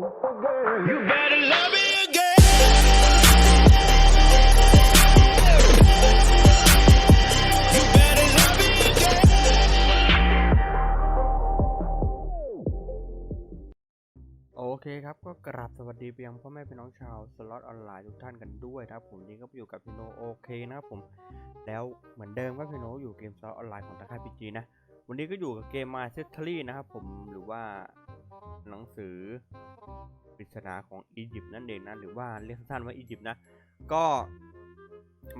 โอเคครับ ก็กราบสวัสดีไปยังพ่อแม่พี่น้องชาวสล็อตออนไลน์ทุกท่านกันด้วยนะครับ ผมนี่ก็อยู่กับพี่โนโอเคนะครับผม แล้วเหมือนเดิมครับพี่โนอยู่เกมสล็อตออนไลน์ของตะค่ายพีจีนะ วันนี้ก็อยู่กับเกมมาเซตทรีนะครับผมหรือว่า หนังสือปริศนาของอียิปต์นั่นเองนะหรือว่าเรียกสั้นๆว่าอียิปต์นะ ก็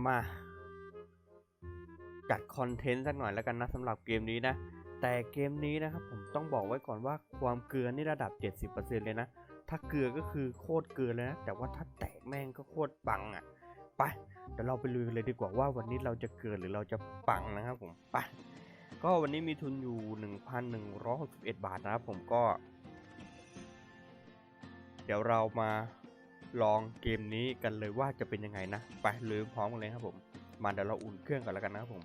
มาจัดคอนเทนต์สักหน่อยแล้วกันนะสำหรับเกมนี้นะ แต่เกมนี้นะครับผมต้องบอกไว้ก่อนว่าความเกลือนี่ระดับ 70%เลยนะ ถ้าเกลือก็คือโคตรเกลือเลยนะ แต่ว่าถ้าแตกแม่งก็โคตรปังอะไปเดี๋ยวเราไปลุยกันเลยดีกว่าว่าวันนี้เราจะเกิดหรือเราจะปังนะครับผมไปก็วันนี้มีทุนอยู่ 1,161 บาทนะครับผมก็ ดี๋ยวเรามาลองเกมนี้กันเลยว่าจะเป็นยังไงนะไปลุยพร้อมกันเลยครับผม มาเดี๋ยวเราอุ่นเครื่องกันแล้วกันนะครับผม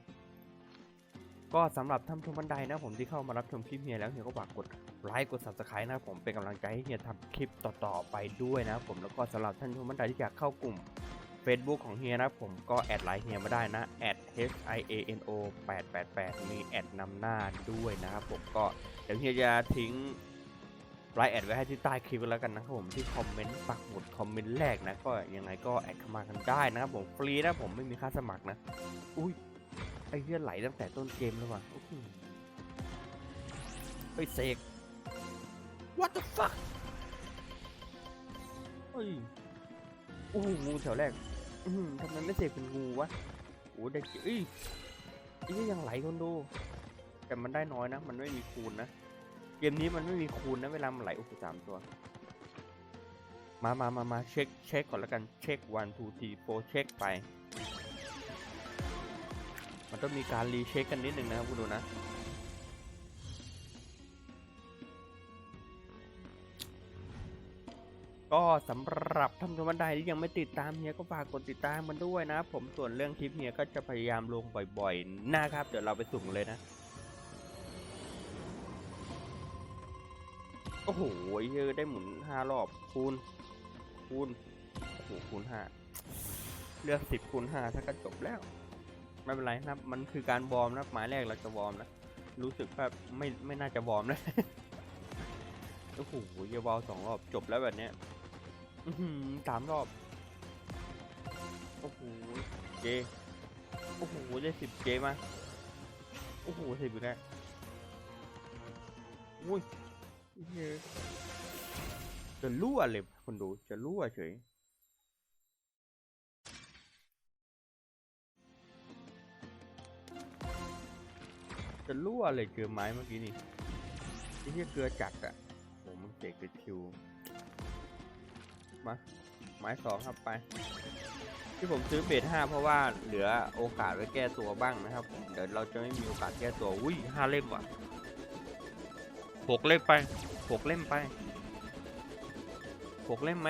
ก็สำหรับท่านผู้ชมบันไดนะผมที่เข้ามารับชมคลิปเฮียแล้วเฮียก็ฝากกดไลค์กด subscribe นะครับผมเป็นกำลังใจให้เฮียทำคลิปต่อๆไปด้วยนะครับผมแล้วก็สำหรับท่านผู้ชมบันไดที่อยากเข้ากลุ่ม Facebook ของเฮียนะผมก็แอดไลน์เฮียมาได้นะ h i a n o 888มีแอดนำหน้าด้วยนะครับผมก็เดี๋ยวเฮียจะทิ้ง ไลน์แอดไว้ให้ที่ใต้คลิปแล้วกันนะครับผมที่คอมเมนต์ปักหมุดคอมเมนต์แรกนะก็ยังไงก็แอดเข้ามากันได้นะครับผมฟรีนะผมไม่มีค่าสมัครนะอุ้ยไอ้เหี้ยไหลตั้งแต่ต้นเกมแล้วว่ะโอเฮ้ยเสก what the fuck เฮ้ยโอ้โหงูแถวแรกอื้อหือทำไมไม่เสกเป็นงูวะโอ้ได้เจเอ้ยไอ้เหี้ยังไหลคนดู แต่มันได้น้อยนะ มันไม่มีคูณนะ เกมนี้มันไม่มีคูณนะเวลามันไหลโอ้โหสามตัว มามามามาเช็คเช็คก่อนแล้วกันเช็ค one two three four เช็คไป มันต้องมีการรีเช็คกันนิดนึงนะครับคุณดูนะก็สำหรับท่านผู้ชมท่านใดที่ยังไม่ติดตามเฮียก็ฝากกดติดตามมันด้วยนะ ผมส่วนเรื่องคลิปเฮียก็จะพยายามลงบ่อยๆนะครับ เดี๋ยวเราไปสุ่มเลยนะ โอ้โหเยอะได้หมุนห้ารอบคูณคูณโอ้โหคูณห้าเลือกสิบคูณห้าถ้าก็จบแล้วไม่เป็นไรนะมันคือการวอร์มนะหมายแรกเราจะวอร์มนะรู้สึกว่าไม่ไม่น่าจะวอร์มนะโอ้โหเยาวอลสองรอบจบแล้วแบบเนี้ยสามรอบโอ้โหเจโอ้โหได้สิบเจมาโอ้โหสิบอีกแล้วอุ้ย จะรั่วเลยคนดูจะรั่วเฉยจะรั่วเลยเกลือไม้เมื่อกี้นี่ไอ้เหี้ยเกลือจัดอะโหมันเจ็กเป็นคิว มา ไม้สองครับไป ที่ผมซื้อเบสห้าเพราะว่าเหลือโอกาสไว้แก้ตัวบ้างนะครับ เดี๋ยวเราจะไม่มีโอกาสแก้ตัว อุ้ยห้าเล่มว่ะ หกเล่มไปหกเล่มไปหกเล่มไหม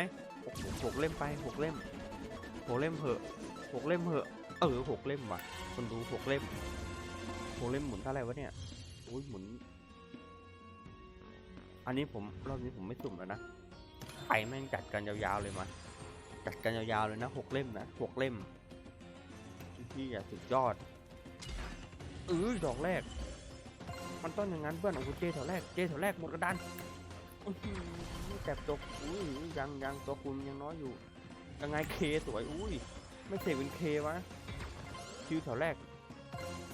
หกเล่มไปหกเล่มหกเล่มเหอะหกเล่มเหอะเออหกเล่มว่ะคนดูหกเล่มโหเล่นหมุนเท่าไหร่วะเนี่ยอุ้ยหมุน อันนี้ผมรอบนี้ผมไม่สุ่มแล้วนะไปแม่งจัดกันยาวๆเลยมาจัดกันยาวๆเลยนะหกเล่มนะหกเล่มที่อย่าสุดยอดเออดอกแรก มันต้องอย่างนั้นเพื่อนของคุณเจแถวแรกเจแถวแรกหมดกระดานอือแต่ตัวอุ้ยยังยังตัวคุณยังน้อยอยู่ยังไงเคสวยอุ้ยไม่เสกเป็นเควะคิวแถวแรก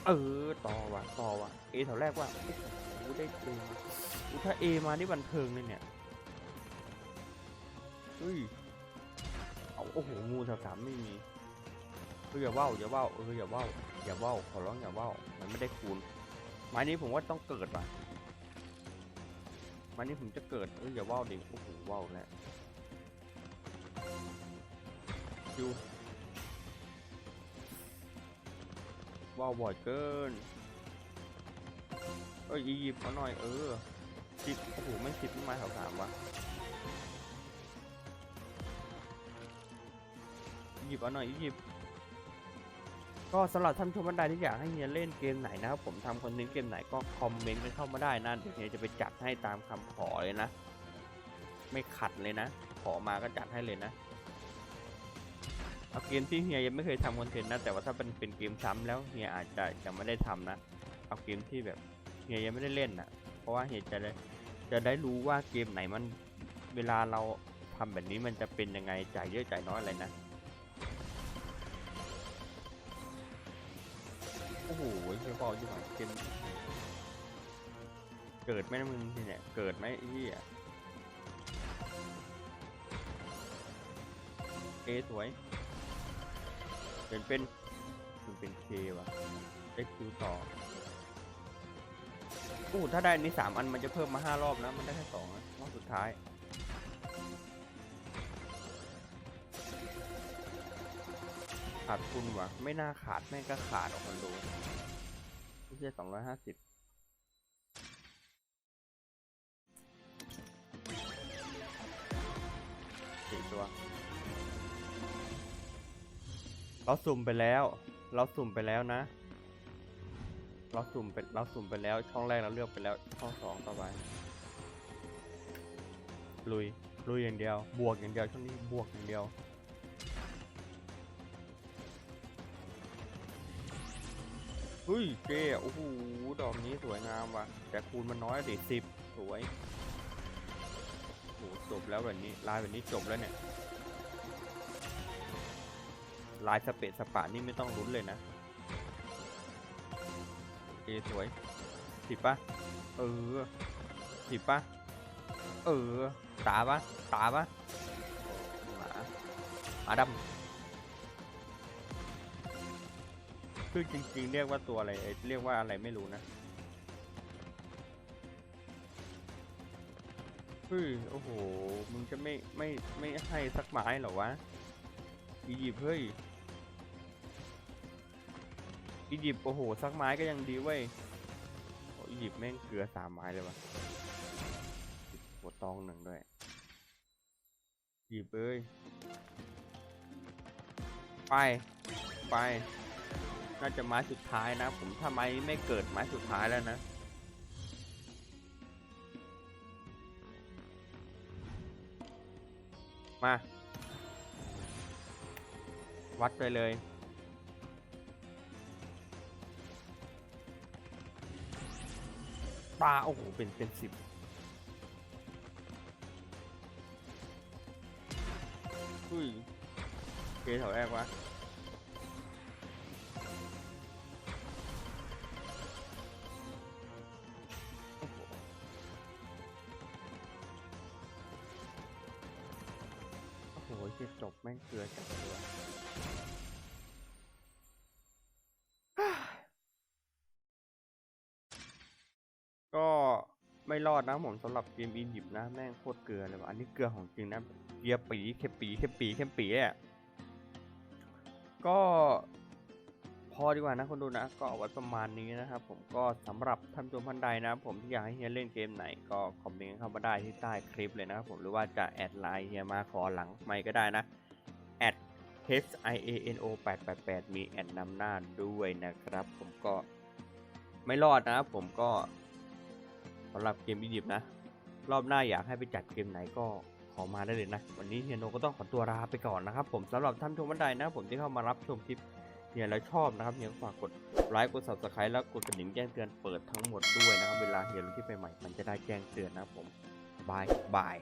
เออต่อว่ะต่อว่ะเอแถวแรกว่ะโอ้ได้เอถ้าเอมานี่บันเทิงเลยเนี่ยเฮ้ยเอาโอ้โหงูแถวสามไม่มีเอออย่าว่าวอย่าว่าวเอออย่าว่าวอย่าว่าวขอร้องอย่าว่าวมันไม่ได้คูณ ไม้นี้ผมว่าต้องเกิดว่ะไม้นี้ผมจะเกิดเอออย่าว่าวดิโอ้โหว่าวแล้วดูว้าวบ่อยเกินเอ้ยอียิปต์เอาหน่อยเออสิบโอ้โหไม่สิบไม่มาแถวสามวะอียิปต์เอาหน่อยอียิปต์ ก็สำหรับท่านผู้ชมท่านใดที่อยากให้เฮียเล่นเกมไหนนะครับผมทำคอนเทนต์เกมไหนก็คอมเมนต์กันเข้ามาได้นะเดี๋ยวเฮียจะไปจัดให้ตามคำขอเลยนะ ไม่ขัดเลยนะ ขอมาก็จัดให้เลยนะเอาเกมที่เฮียยังไม่เคยทำคอนเทนต์นะ แต่ว่าถ้าเป็นเป็นเกมซ้ำแล้วเฮียอาจจะยังไม่ได้ทำนะ เอาเกมที่แบบเฮียยังไม่ได้เล่นนะเพราะว่าเฮียจะได้จะได้รู้ว่าเกมไหนมันเวลาเราทำแบบนี้มันจะเป็นยังไงจ่ายเยอะจ่ายน้อยอะไรนะ อ้โหเฮียบออยู่หน่อยเกมเกิดไหมนะมึงเนี่ยเกิดไหมไอ้เฮียเอสวย เป็นเป็นมันเป็นเคว่ะได้คิวต่อโอ้ถ้าได้อันนี้สามอันมันจะเพิ่มมาห้ารอบนะ มันได้แค่สองนะรอบสุดท้าย ขาดทุนวะไม่น่าขาดแม่งก็ขาดออกคนดูไม่ใช่สองร้อยห้าสิบสี่ตัว เราสุ่มไปแล้ว เราสุ่มไปแล้วนะ เราสุ่มไปเราสุ่มไปแล้ว ช่องแรกเราเลือกไปแล้ว ช่องสองต่อไป ลุย ลุยอย่างเดียว บวกอย่างเดียว ช่วงนี้บวกอย่างเดียว เฮ้ยเจ๊โอ้โหดอกนี้สวยงามว่ะ แต่คูณมันน้อยดิสิบสวยโอ้โหจบแล้วแบบนี้ลายแบบนี้จบแล้วเนี่ย ลายสเปซสปะนี่ไม่ต้องลุ้นเลยนะเอสวยสิบปะเออสิบปะเออตาปะตาปะหมาหมาดำ คือจริงๆ เรียกว่าตัวอะไรเอ้ยเรียกว่าอะไรไม่รู้นะเฮ้ยโอ้โห มึงจะไม่ไม่ไม่ให้สักไม้เหรอวะ อียิปต์เฮ้ย อียิปต์โอ้โห สักไม้ก็ยังดีเว้ยอียิปต์แม่งเกลือสามไม้เลยวะหัวตองหนึ่งด้วยอียิปต์เอ้ยไป ไป น่าจะไม้สุดท้ายนะ ผมถ้าไม้ไม่เกิดไม้สุดท้ายแล้วนะมา วัดไปเลย ปลา โอ้โห เป็น เป็นสิบอุ้ย เกแถวแรกวะ ที่จบแม่งเกลือจันเลยก็ไม่รอดนะผมสำหรับเกมอียิปต์นะแม่งโคตรเกลือเลยว่ะอันนี้เกลือของจริงนะเกลียปีเข็มปีเข็มปีเข็มปีอะก็ พอดีกว่านะคนดูนะก็เอาไว้ประมาณนี้นะครับผมก็สำหรับท่านผู้ชมท่านใดนะผมที่อยากให้เฮียเล่นเกมไหนก็คอมเมนต์เข้ามาได้ที่ใต้คลิปเลยนะครับผมหรือว่าจะแอดไลน์เฮียมาขอหลังไม่ก็ได้นะแอด h i a n o 8 8 8มีแอดนำหน้าด้วยนะครับ ผมก็ไม่รอดนะผมก็สำหรับเกมอียิปต์นะ รอบหน้าอยากให้ไปจัดเกมไหนก็ขอมาได้เลยนะ วันนี้เฮียโนก็ต้องขอตัวลาไปก่อนนะครับ ผมสำหรับท่านชมท่านใดนะผมที่เข้ามารับชมคลิป เนี่ยแล้วชอบนะครับเนี่ยฝากกดไลค์กด subscribe แล้วกดกระดิ่งแจ้งเตือนเปิดทั้งหมดด้วยนะครับ เวลาเฮียลงคลิปใหม่ๆมันจะได้แจ้งเตือนนะครับผมบายบาย